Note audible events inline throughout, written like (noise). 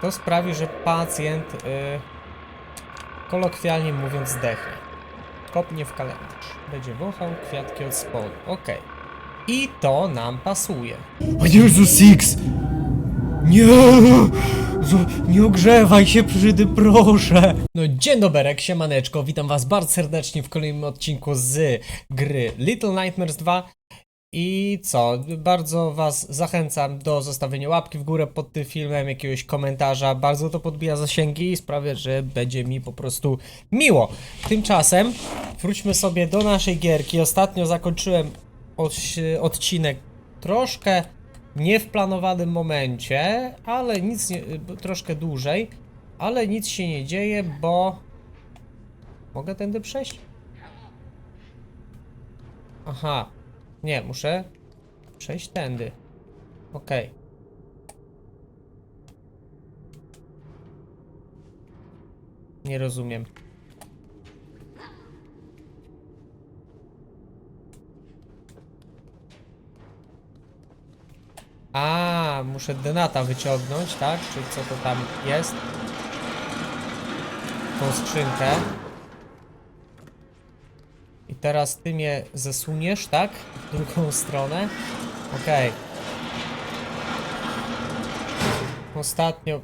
To sprawi, że pacjent, y, kolokwialnie mówiąc, zdechnie. Kopnie w kalendarz. Będzie wąchał kwiatki od spodu. Okej. I to nam pasuje. O Jezu, Six! Nie! Nie ogrzewaj się, Przydy, proszę! No dzień doberek, siemaneczko, witam was bardzo serdecznie w kolejnym odcinku z gry Little Nightmares 2 i co, bardzo was zachęcam do zostawienia łapki w górę pod tym filmem, jakiegoś komentarza, bardzo to podbija zasięgi i sprawia, że będzie mi po prostu miło. Tymczasem wróćmy sobie do naszej gierki, ostatnio zakończyłem od, odcinek troszkę nie w planowanym momencie, ale nic nie, troszkę dłużej, ale nic się nie dzieje, bo mogę tędy przejść? Aha, nie, muszę przejść tędy. Okej. Nie rozumiem. A, muszę denata wyciągnąć, tak? Czy co to tam jest? Tą skrzynkę. Teraz ty mnie zesuniesz, tak? W drugą stronę. Okej. Ostatnio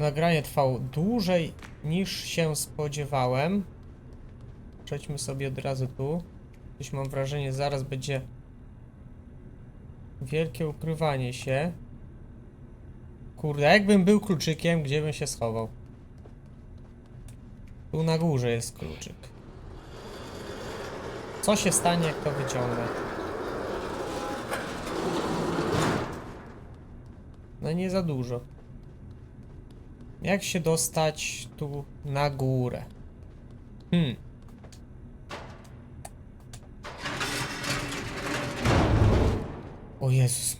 nagranie trwało dłużej niż się spodziewałem. Przejdźmy sobie od razu tu. Coś mam wrażenie, zaraz będzie wielkie ukrywanie się. Kurde, jakbym był kluczykiem, gdzie bym się schował? Tu na górze jest kluczyk. Co się stanie, jak to wyciągnę? No nie za dużo. Jak się dostać tu na górę? Hmm. O Jezus.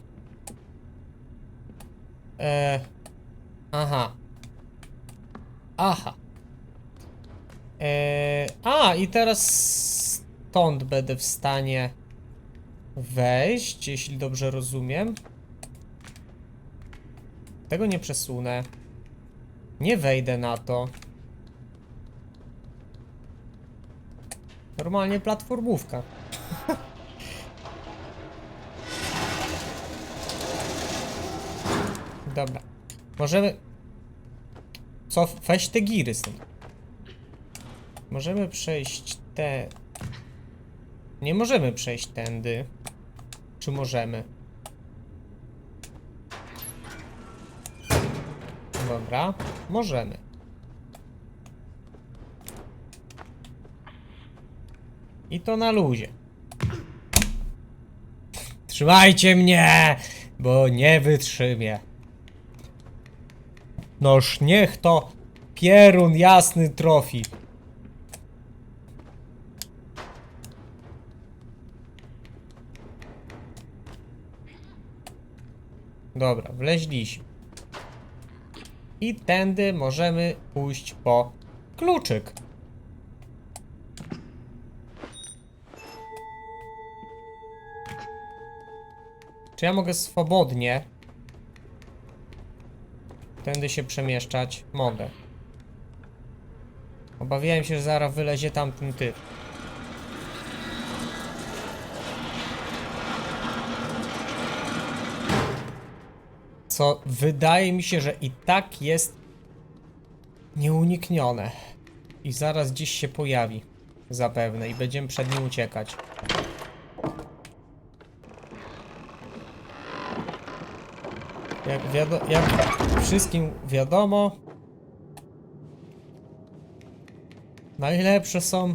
E, aha. Aha. E, a, i teraz stąd będę w stanie wejść, jeśli dobrze rozumiem. Tego nie przesunę. Nie wejdę na to. Normalnie platformówka. (laughs) Dobra. Możemy... Co? Weź te giry stąd. Możemy przejść te... Nie możemy przejść tędy. Czy możemy? Dobra, możemy. I to na luzie. Trzymajcie mnie, bo nie wytrzymię. Noż niech to pierun jasny trofi. Dobra, wleźliśmy. I tędy możemy pójść po kluczyk. Czy ja mogę swobodnie tędy się przemieszczać? Mogę. Obawiałem się, że zaraz wylezie tamten typ. Co wydaje mi się, że i tak jest nieuniknione. I zaraz gdzieś się pojawi. Zapewne. I będziemy przed nim uciekać. Jak, wiado- jak wszystkim wiadomo, najlepsze są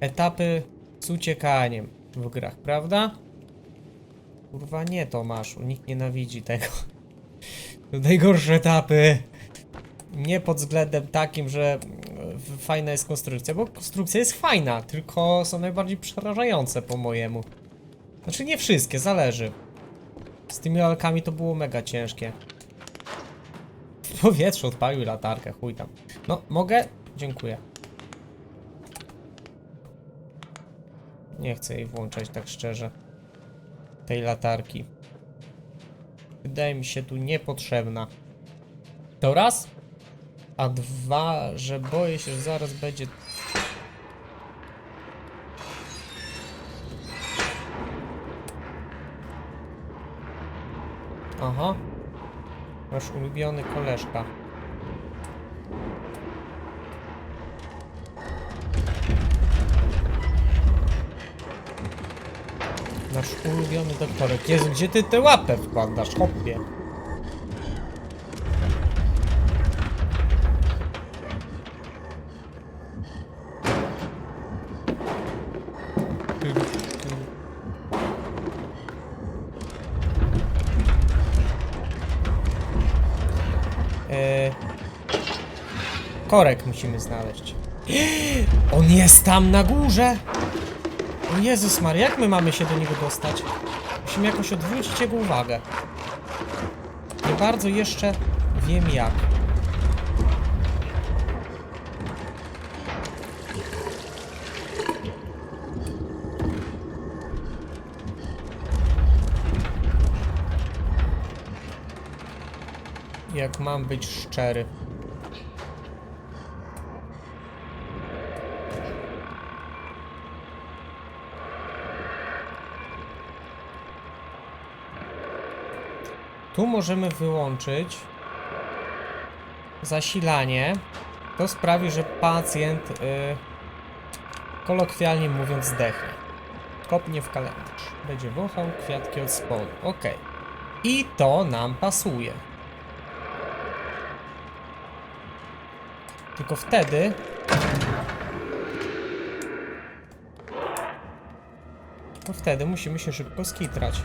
etapy z uciekaniem w grach, prawda? Kurwa nie Tomaszu, nikt nienawidzi tego. Najgorsze etapy. Nie pod względem takim, że mm, fajna jest konstrukcja, bo konstrukcja jest fajna, tylko są najbardziej przerażające po mojemu. Znaczy nie wszystkie, zależy. Z tymi lalkami to było mega ciężkie. W powietrzu odpalił latarkę, chuj tam. No, mogę? Dziękuję. Nie chcę jej włączać tak szczerze. Tej latarki. Wydaje mi się tu niepotrzebna. To raz. A dwa, że boję się, że zaraz będzie. Aha. Nasz ulubiony koleżka. Nasz ulubiony doktorek. Jezu, gdzie ty tę łapę wkładasz, hopie? Eee, korek musimy znaleźć. (gasps) On jest tam na górze! Jezus Maria, jak my mamy się do niego dostać? Musimy jakoś odwrócić jego uwagę. Nie bardzo jeszcze wiem jak. Jak mam być szczery. Tu możemy wyłączyć zasilanie. To sprawi, że pacjent, y, kolokwialnie mówiąc, zdechnie. Kopnie w kalendarz. Będzie wąchał kwiatki od spodu. Ok. I to nam pasuje. Tylko wtedy... To wtedy musimy się szybko skitrać.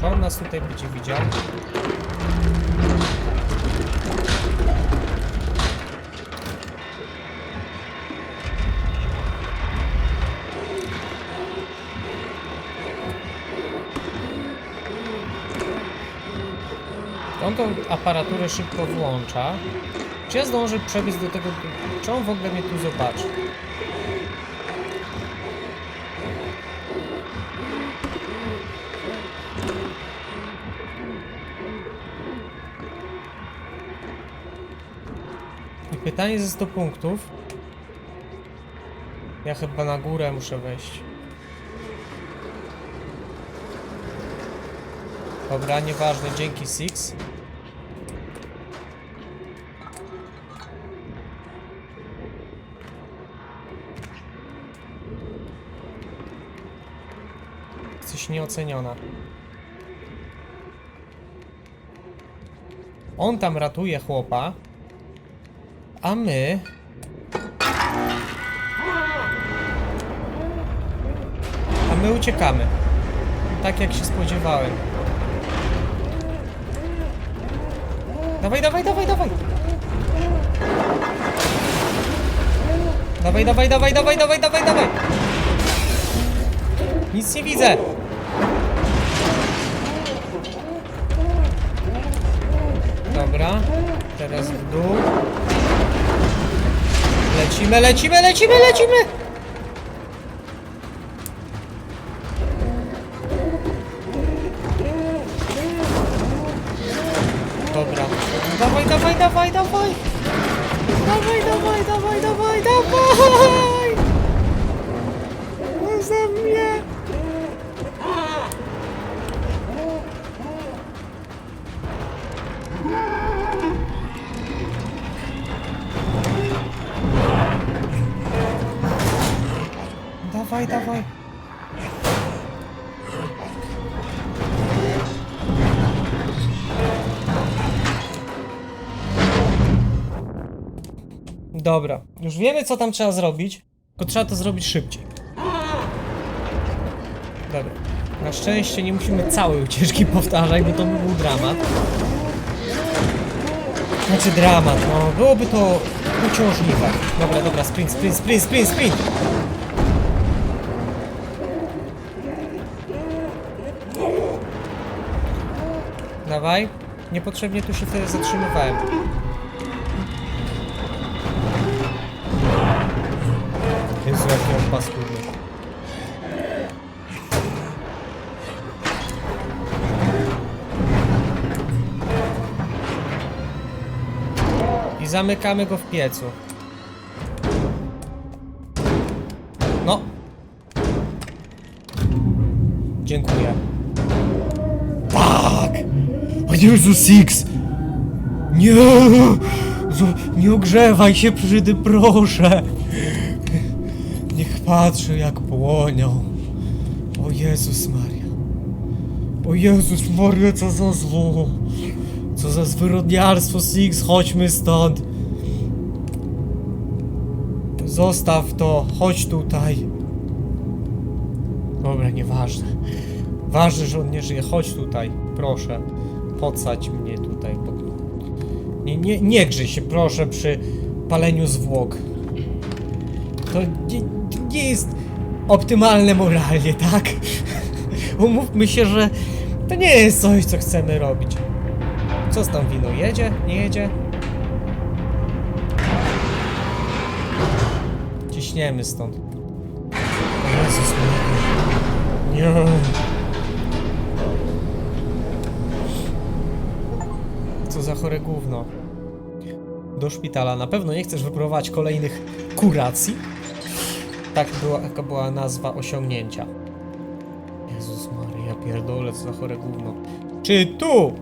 Czy on nas tutaj będzie widział? On tą aparaturę szybko włącza. Czy ja zdążę przebiec do tego... Czy on w ogóle mnie tu zobaczy? Pytanie ze 100 punktów. Ja chyba na górę muszę wejść. Dobra, nieważne, dzięki Six. Jesteś nieoceniona. On tam ratuje chłopa, a my... A my uciekamy. Tak jak się spodziewałem. Dawaj, dawaj, dawaj, dawaj! Dawaj, dawaj, dawaj, dawaj, dawaj, dawaj, dawaj! Nic nie widzę! Dobra, teraz w dół. Lecimy, lecimy, lecimy, lecimy! Dobra, już wiemy co tam trzeba zrobić, tylko trzeba to zrobić szybciej. Dobra. Na szczęście nie musimy całej ucieczki powtarzać, bo to by był dramat. Znaczy dramat, no byłoby to uciążliwe. Dobra, dobra, sprint, sprint, sprint, sprint, sprint! Dawaj. Niepotrzebnie tu się wtedy zatrzymywałem. Jaki on paskudny. zamykamy go w piecu. No. Dziękuję. Tak! O Jezu, Six! Nie! Nie ogrzewaj się przydy, proszę! Patrzy jak płonią. O Jezus Maria. O Jezus Maria, co za zło. Co za zwyrodniarstwo, Six, chodźmy stąd. Zostaw to, chodź tutaj. Dobra, nieważne. Ważne, że on nie żyje, chodź tutaj, proszę. Podsadź mnie tutaj. Nie, nie, nie grzyj się, proszę, przy paleniu zwłok. To nie, nie jest optymalne moralnie, tak? Umówmy się, że to nie jest coś, co chcemy robić. Co z tam wino? Jedzie? Nie jedzie? Ciśniemy stąd. Jezus. Nie. Co za chore gówno. Do szpitala. Na pewno nie chcesz wypróbować kolejnych kuracji? Tak była, taka była nazwa osiągnięcia. Jezus Maria, pierdolę, co za chore gówno. Czy tu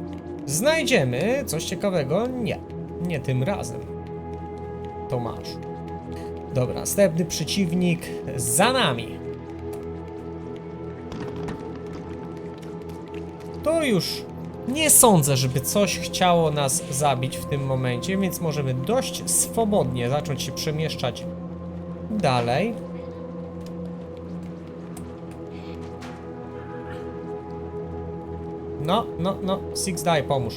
znajdziemy coś ciekawego? Nie. Nie tym razem. To masz. Dobra, następny przeciwnik za nami. To już nie sądzę, żeby coś chciało nas zabić w tym momencie, więc możemy dość swobodnie zacząć się przemieszczać dalej. No, no, no, Six daj, pomóż.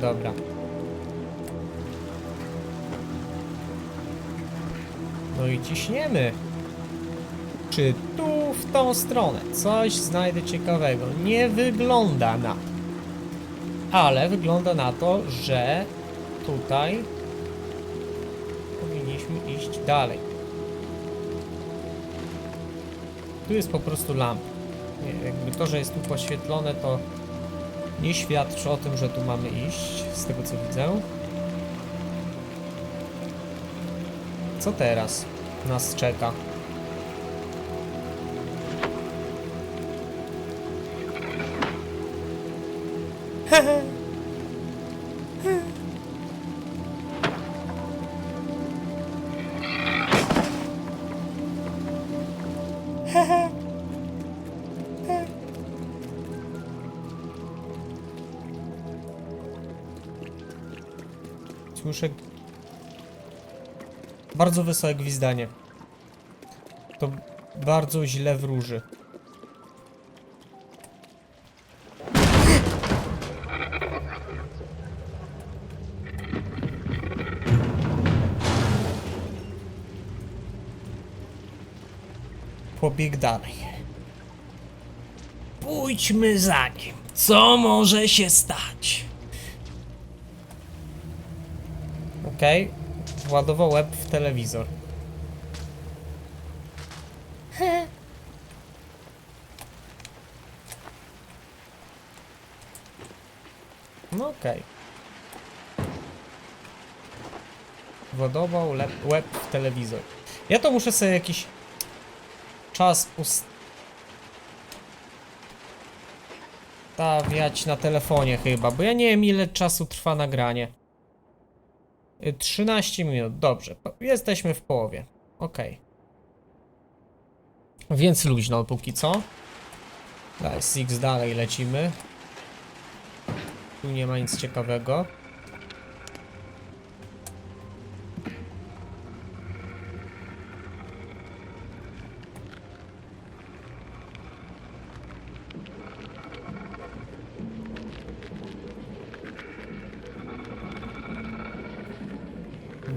Dobra. No i ciśniemy. Czy tu w tą stronę coś znajdę ciekawego? Nie wygląda na to. Ale wygląda na to, że tutaj powinniśmy iść dalej. Tu jest po prostu lampa. Jakby to, że jest tu poświetlone, to nie świadczy o tym, że tu mamy iść, z tego co widzę. Co teraz nas czeka? Słyszę bardzo wysokie gwizdanie. To bardzo źle wróży. Pobieg dalej. Pójdźmy za nim. Co może się stać? Okej. Władował łeb w telewizor. No okej. Władował lep, łeb w telewizor. Ja to muszę sobie jakiś czas ustawiać na telefonie chyba, bo ja nie wiem ile czasu trwa nagranie. Y, 13 minut, dobrze. Jesteśmy w połowie. Ok. Więc luźno póki co. Dalej, Six dalej lecimy. Tu nie ma nic ciekawego.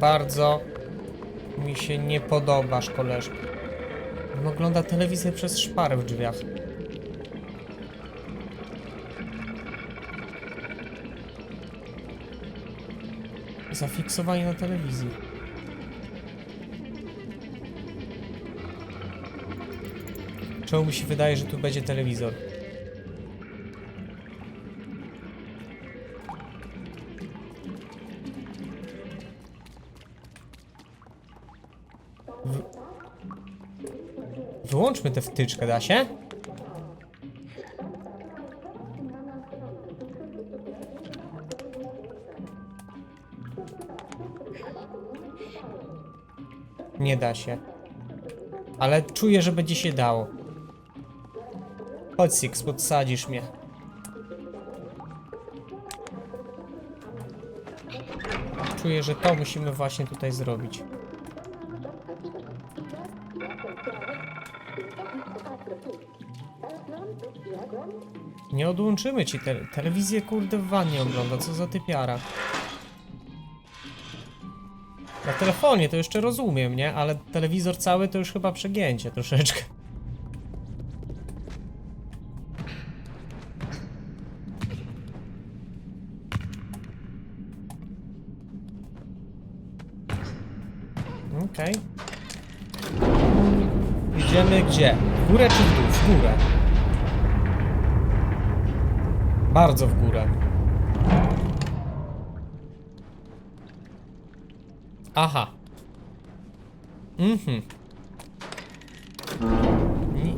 Bardzo mi się nie podobasz, koleżko. On ogląda telewizję przez szparę w drzwiach. Zafiksowani na telewizji. Czemu mi się wydaje, że tu będzie telewizor? Wyłączmy tę wtyczkę, da się? Nie da się. Ale czuję, że będzie się dało. Chodź, Six, podsadzisz mnie. Czuję, że to musimy właśnie tutaj zrobić. Nie odłączymy ci te telewizję, kurde, w wannie ogląda, co za typiara. Na telefonie to jeszcze rozumiem, nie? Ale telewizor cały to już chyba przegięcie troszeczkę. Okej. Idziemy gdzie? W górę czy w dół? W górę. Bardzo w górę. Aha. Mhm. Ni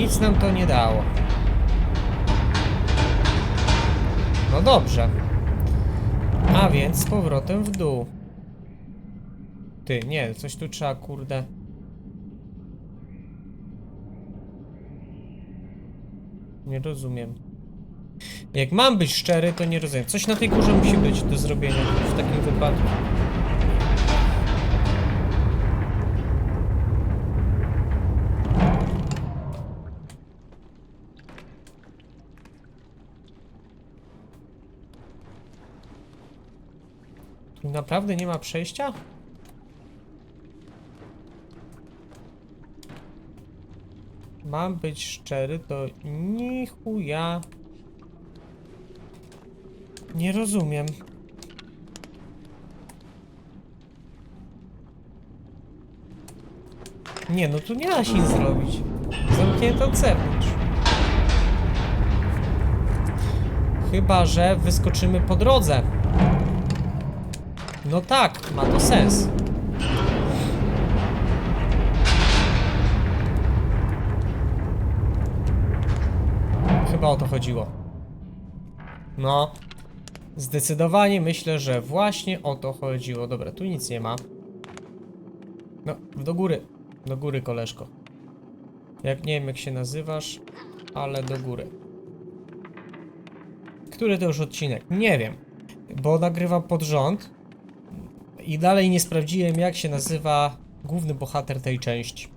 nic nam to nie dało. No dobrze. A więc z powrotem w dół. Ty, nie, coś tu trzeba, kurde. Nie rozumiem. Jak mam być szczery, to nie rozumiem. Coś na tej górze musi być do zrobienia w takim wypadku. Tu naprawdę nie ma przejścia? Mam być szczery, to ni chuja nie rozumiem. Nie, no tu nie da się nic zrobić. Zamknięto od zewnątrz. Chyba, że wyskoczymy po drodze. No tak, ma to sens. Chyba o to chodziło. No. Zdecydowanie myślę, że właśnie o to chodziło. Dobra, tu nic nie ma. No, do góry. Do góry, koleżko. Jak nie wiem, jak się nazywasz, ale do góry. Który to już odcinek? Nie wiem. Bo nagrywam pod rząd. I dalej nie sprawdziłem, jak się nazywa główny bohater tej części.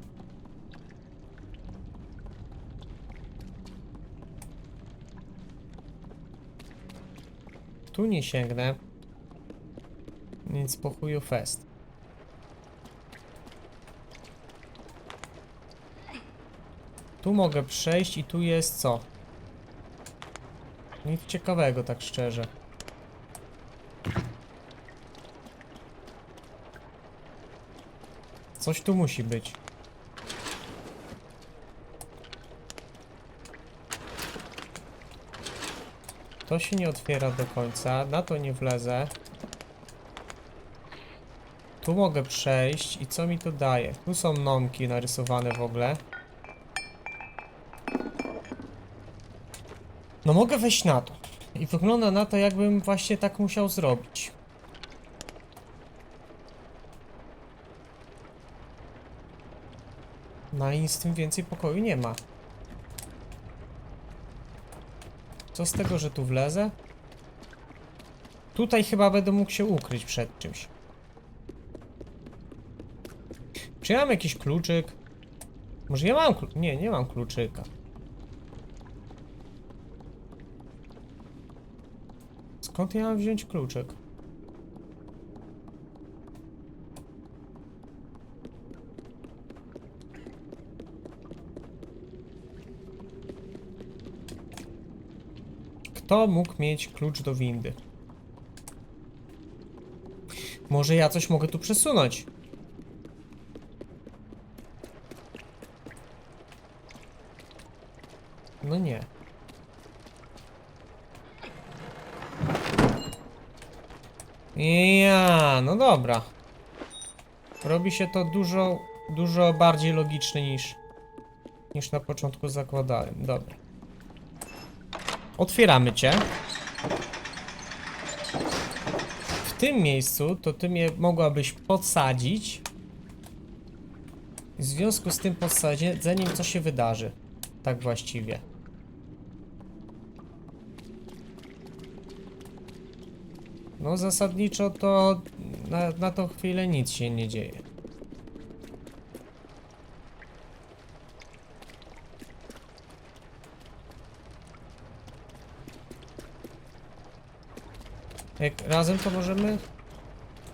Tu nie sięgnę. Więc po chuju fest. Tu mogę przejść i tu jest co? Nic ciekawego, tak szczerze. Coś tu musi być. To się nie otwiera do końca, na to nie wlezę. Tu mogę przejść i co mi to daje? Tu są nomki narysowane w ogóle. No mogę wejść na to. I wygląda na to, jakbym właśnie tak musiał zrobić. No ale nic z tym więcej pokoju nie ma. Co z tego, że tu wlezę? Tutaj chyba będę mógł się ukryć przed czymś. Czy ja mam jakiś kluczyk? Może ja mam klu... Nie, nie mam kluczyka. Skąd ja mam wziąć kluczyk? Kto mógł mieć klucz do windy? Może ja coś mogę tu przesunąć? No nie. Ja, no dobra. Robi się to dużo, dużo bardziej logiczne niż niż na początku zakładałem. Dobra. Otwieramy cię. W tym miejscu to ty mnie mogłabyś podsadzić. W związku z tym podsadzeniem co się wydarzy? Tak właściwie. No zasadniczo to na, na tą chwilę nic się nie dzieje. Jak razem to możemy?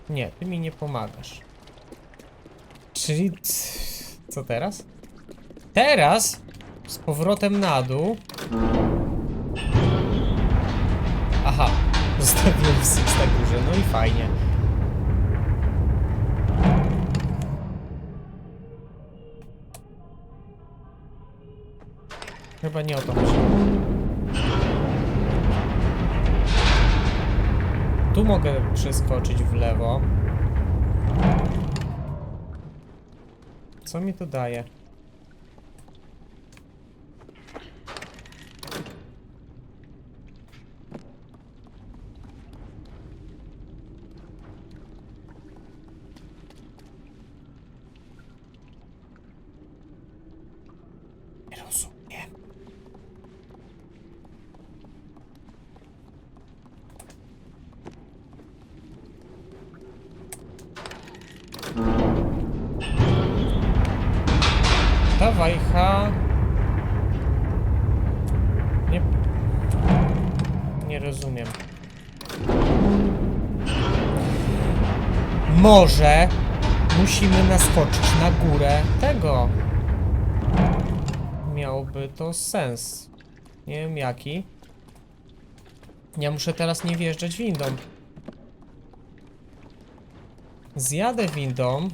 Nie, ty mi nie pomagasz. Czyli co teraz? Teraz z powrotem na dół. Aha, zostawiłem Six na górze, no i fajnie. Chyba nie o to chodzi. Tu mogę przeskoczyć w lewo. Co mi to daje? Może musimy naskoczyć na górę tego. Miałoby to sens. Nie wiem jaki. Ja muszę teraz nie wjeżdżać windą. Zjadę windą.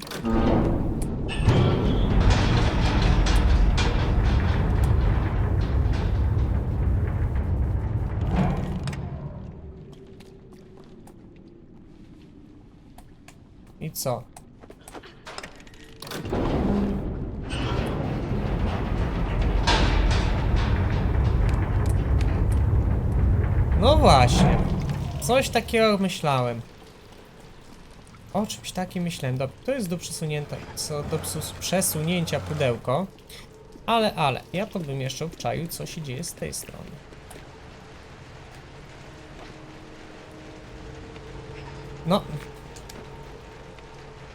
Co? No właśnie. Coś takiego myślałem. O czymś takim myślałem. Dobra, to jest do przesunięcia, co do przesunięcia pudełko. Ale, ale, ja to bym jeszcze obczaił, co się dzieje z tej strony. No.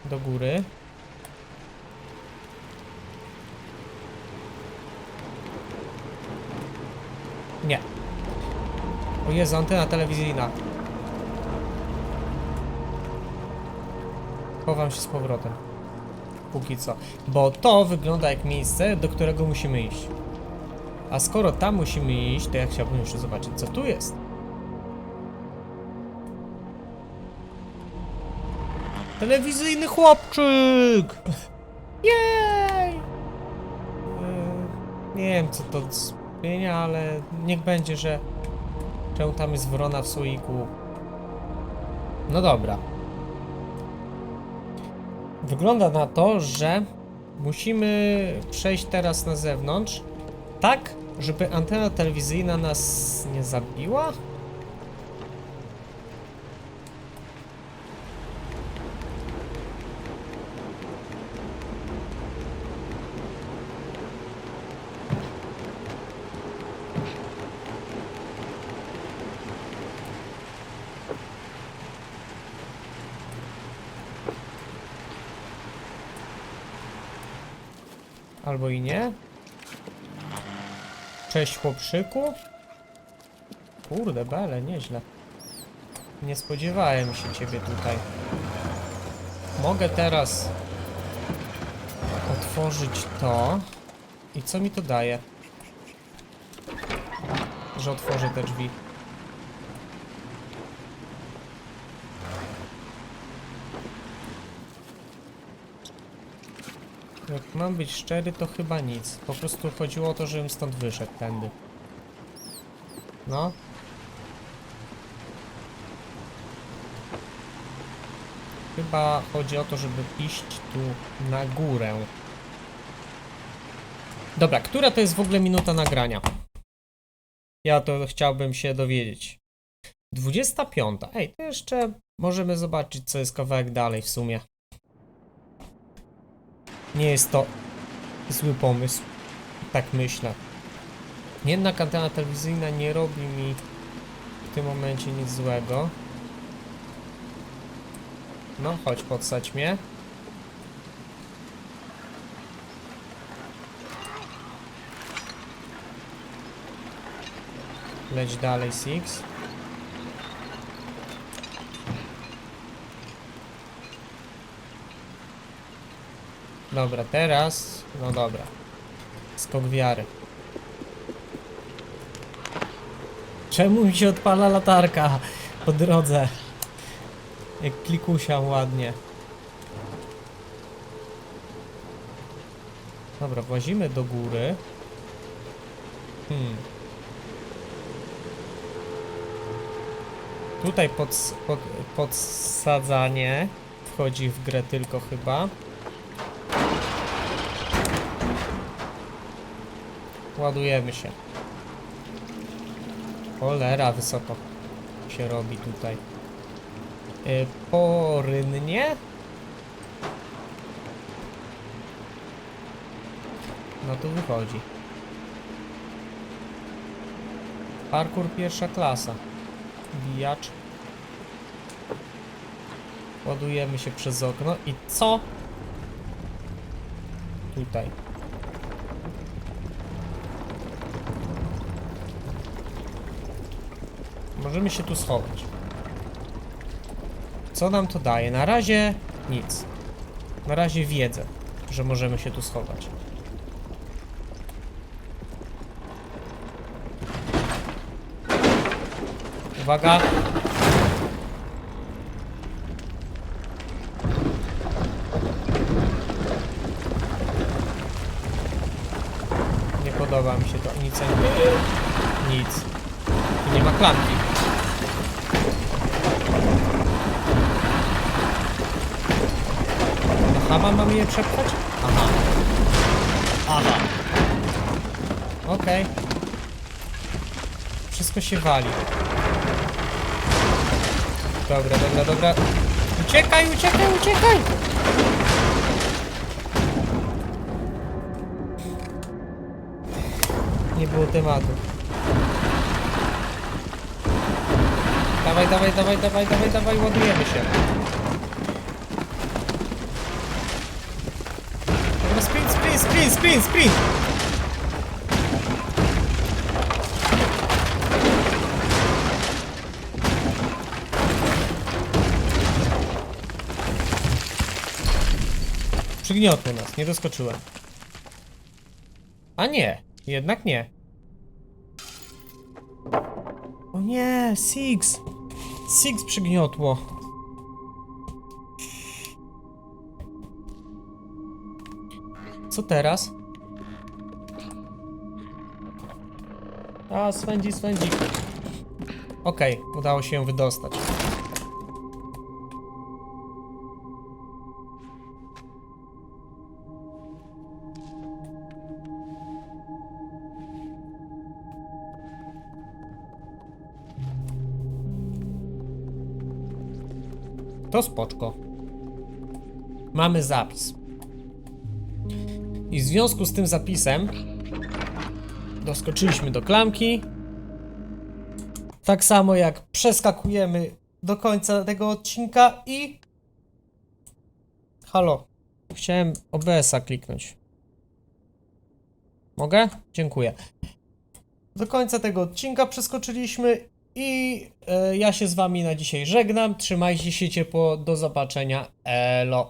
Do góry. Nie. O Jezu, antena telewizyjna. Chowam się z powrotem. Póki co. Bo to wygląda jak miejsce, do którego musimy iść. A skoro tam musimy iść, to ja chciałbym jeszcze zobaczyć, co tu jest. Telewizyjny chłopczyk! Jej! Yy, Nie wiem, co to zmienia, ale niech będzie, że czemu tam jest wrona w słoiku. No dobra. Wygląda na to, że musimy przejść teraz na zewnątrz, tak, żeby antena telewizyjna nas nie zabiła? Albo i nie. Cześć chłopczyku. Kurde, bele, nieźle. Nie spodziewałem się ciebie tutaj. Mogę teraz otworzyć to. I co mi to daje? Że otworzę te drzwi. Jak mam być szczery, to chyba nic. Po prostu chodziło o to, żebym stąd wyszedł tędy. No. Chyba chodzi o to, żeby iść tu na górę. Dobra, która to jest w ogóle minuta nagrania? Ja to chciałbym się dowiedzieć. 25. Ej, to jeszcze możemy zobaczyć, co jest kawałek dalej w sumie. Nie jest to zły pomysł. Tak myślę. Jednak antena telewizyjna nie robi mi w tym momencie nic złego. No, chodź, podsadź mnie. Leć dalej, Six. Dobra, teraz... No dobra. Skok wiary. Czemu mi się odpala latarka po drodze? Jak klikusia ładnie. Dobra, włazimy do góry. Hmm. Tutaj pods pod, podsadzanie wchodzi w grę tylko chyba. Ładujemy się. Cholera, wysoko się robi tutaj. Y, porynnie? No tu wychodzi. Parkour pierwsza klasa. Bijacz. Ładujemy się przez okno i co? Tutaj. Możemy się tu schować. Co nam to daje? Na razie nic. Na razie wiedzę, że możemy się tu schować. Uwaga! Nie podoba mi się to. Nic. Nic. Tu nie ma klamki. Aha, mamy je przepchać? Aha. Aha. Okej. Wszystko się wali. Dobra, dobra, dobra. Uciekaj, uciekaj, uciekaj! Nie było tematu. Dawaj, dawaj, dawaj, dawaj, dawaj, dawaj, ładujemy się. Sprint, sprint, sprint! Przygniotło nas, nie doskoczyłem. A nie, jednak nie. O nie, Six! Six przygniotło. Co teraz? A, swędzi, swędzi. Okej, udało się ją wydostać. To spoczko. Mamy zapis. I w związku z tym zapisem doskoczyliśmy do klamki. Tak samo jak przeskakujemy do końca tego odcinka i... Halo. Chciałem OBS-a kliknąć. Mogę? Dziękuję. Do końca tego odcinka przeskoczyliśmy i e, ja się z wami na dzisiaj żegnam. Trzymajcie się ciepło. Do zobaczenia. Elo.